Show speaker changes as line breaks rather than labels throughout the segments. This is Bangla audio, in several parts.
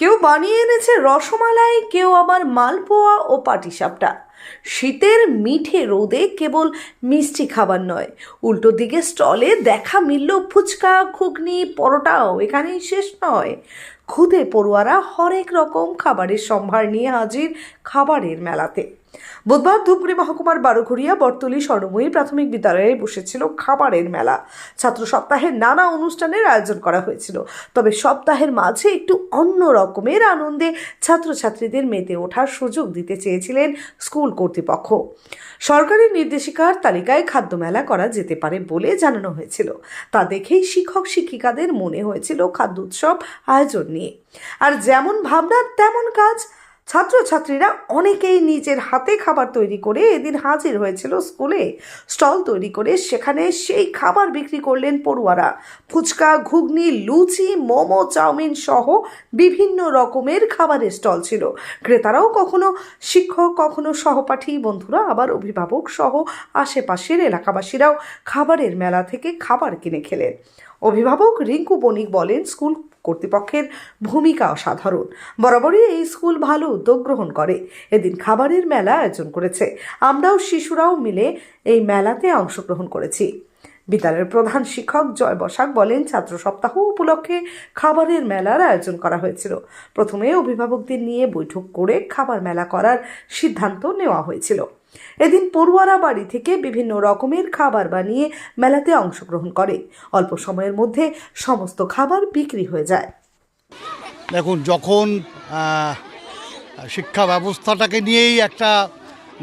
কেউ বানিয়ে এনেছে রসমালাই, কেউ আবার মালপোয়া ও পাটিসাপটা। শীতের মিঠে রোদে কেবল মিষ্টি খাবার নয়, উল্টো দিকে স্টলে দেখা মিলল ফুচকা, ঘুগনি, পরোটাও, এখানেই শেষ নয়। খুদে পড়ুয়ারা হরেক রকম খাবারের সম্ভার নিয়ে হাজির খাবারের মেলাতে। বুধবার ধুপগুড়ি মহকুমার বারোঘড়িয়া বর্তলি স্বর্ণময়ী প্রাথমিক বিদ্যালয়ে বসেছিল খাবারের মেলা। ছাত্র সপ্তাহের নানা অনুষ্ঠানের আয়োজন করা হয়েছিল। তবে সপ্তাহের মাঝে একটু অন্য রকমের আনন্দে ছাত্রছাত্রীদের মেতে ওঠার সুযোগ দিতে চেয়েছিলেন স্কুল কর্তৃপক্ষ। সরকারের নির্দেশিকার তালিকায় খাদ্য মেলা করা যেতে পারে বলে জানানো হয়েছিল। তা দেখেই শিক্ষক শিক্ষিকাদের মনে হয়েছিল খাদ্য উৎসব আয়োজন নিয়ে। আর যেমন ভাবনা, তেমন কাজ ছাত্রছাত্রীরা অনেকেই নিজের হাতে খাবার তৈরি করে এদিন হাজির হয়েছিল স্কুলে। স্টল তৈরি করে সেখানে সেই খাবার বিক্রি করলেন পড়ুয়ারা। ফুচকা, ঘুগনি, লুচি, মোমো, চাউমিন সহ বিভিন্ন রকমের খাবারের স্টল ছিল। ক্রেতারাও কখনো, শিক্ষক কখনো, সহপাঠী বন্ধুরা, আবার অভিভাবক সহ আশেপাশের এলাকাবাসীরাও খাবারের মেলা থেকে খাবার কিনে খেলেন। অভিভাবক রিঙ্কু বণিক বলেন, স্কুল কর্তৃপক্ষের ভূমিকা অসাধারণ বরাবরই এই স্কুল ভালো উদ্যোগ গ্রহণ করে। এদিন খাবারের মেলা আয়োজন করেছে। আমরাও শিশুরাও মিলে এই মেলাতে অংশগ্রহণ করেছি। বিদ্যালয়ের প্রধান শিক্ষক জয় বসাক বলেন, ছাত্র সপ্তাহ উপলক্ষে খাবারের মেলার আয়োজন করা হয়েছিল। প্রথমে অভিভাবকদের নিয়ে বৈঠক করে খাবার মেলা করার সিদ্ধান্ত নেওয়া হয়েছিল। এদিন পড়ুয়ারা বাড়ি থেকে বিভিন্ন রকমের খাবার বানিয়ে মেলাতে অংশগ্রহণ করে। অল্প সময়ের মধ্যে সমস্ত খাবার বিক্রি হয়ে যায়।
দেখুন, যখন শিক্ষা ব্যবস্থাটাকে নিয়েই একটা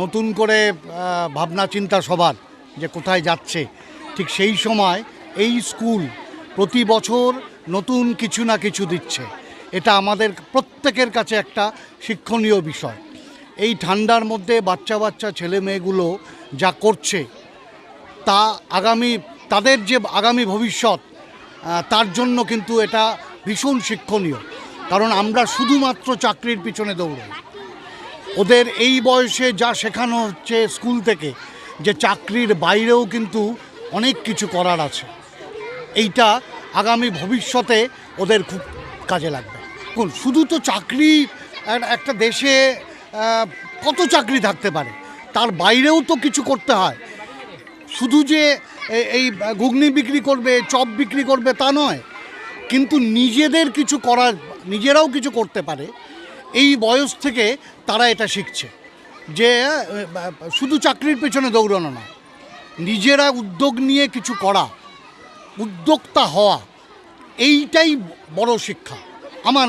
নতুন করে ভাবনা চিন্তা সবার যে কোথায় যাচ্ছে, ঠিক সেই সময় এই স্কুল প্রতি বছর নতুন কিছু না কিছু দিচ্ছে। এটা আমাদের প্রত্যেকের কাছে একটা শিক্ষণীয় বিষয়। এই ঠান্ডার মধ্যে বাচ্চা বাচ্চা ছেলে মেয়েগুলো যা করছে, তা আগামী, তাদের যে আগামী ভবিষ্যৎ তার জন্য কিন্তু এটা ভীষণ শিক্ষণীয়। কারণ আমরা শুধুমাত্র চাকরির পিছনে দৌড়াই। ওদের এই বয়সে যা শেখানো হচ্ছে স্কুল থেকে, যে চাকরির বাইরেও কিন্তু অনেক কিছু করার আছে। এইটা আগামী ভবিষ্যতে ওদের খুব কাজে লাগবে। শুধু তো চাকরি এক- একটা দেশে কত চাকরি থাকতে পারে? তার বাইরেও তো কিছু করতে হয়। শুধু যে এই ঘুগনি বিক্রি করবে, চপ বিক্রি করবে তা নয়, কিন্তু নিজেদের কিছু করার, নিজেরাও কিছু করতে পারে। এই বয়স থেকে তারা এটা শিখছে যে শুধু চাকরির পেছনে দৌড়ানো না নিজেরা উদ্যোগ নিয়ে কিছু করা, উদ্যোক্তা হওয়া, এইটাই বড় শিক্ষা, আমার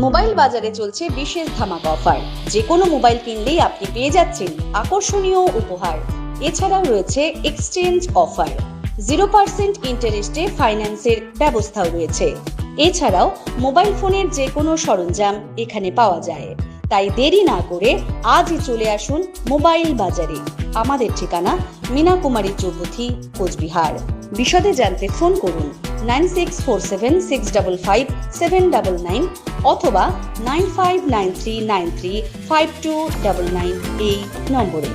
মোবাইল বাজারে চলছে বিশেষ ধামাকা অফার। যে কোনো মোবাইল কিনলেই আপনি পেয়ে যাচ্ছেন আকর্ষণীয় উপহার। এছাড়াও রয়েছে এক্সচেঞ্জ অফার। জিরো পার্সেন্ট ইন্টারেস্টে ফাইন্যান্সের ব্যবস্থাও রয়েছে। এছাড়াও মোবাইল ফোনের যে কোনো সরঞ্জাম এখানে পাওয়া যায়। তাই দেরি না করে আজই চলে আসুন মোবাইল বাজারে। আমাদের ঠিকানা মীনা কুমারী চৌপথি, কোচবিহার। বিশদে জানতে ফোন করুন। Nine six four seven six double five seven double nine অথবা nine five nine three nine three five two double nine এই নম্বরে।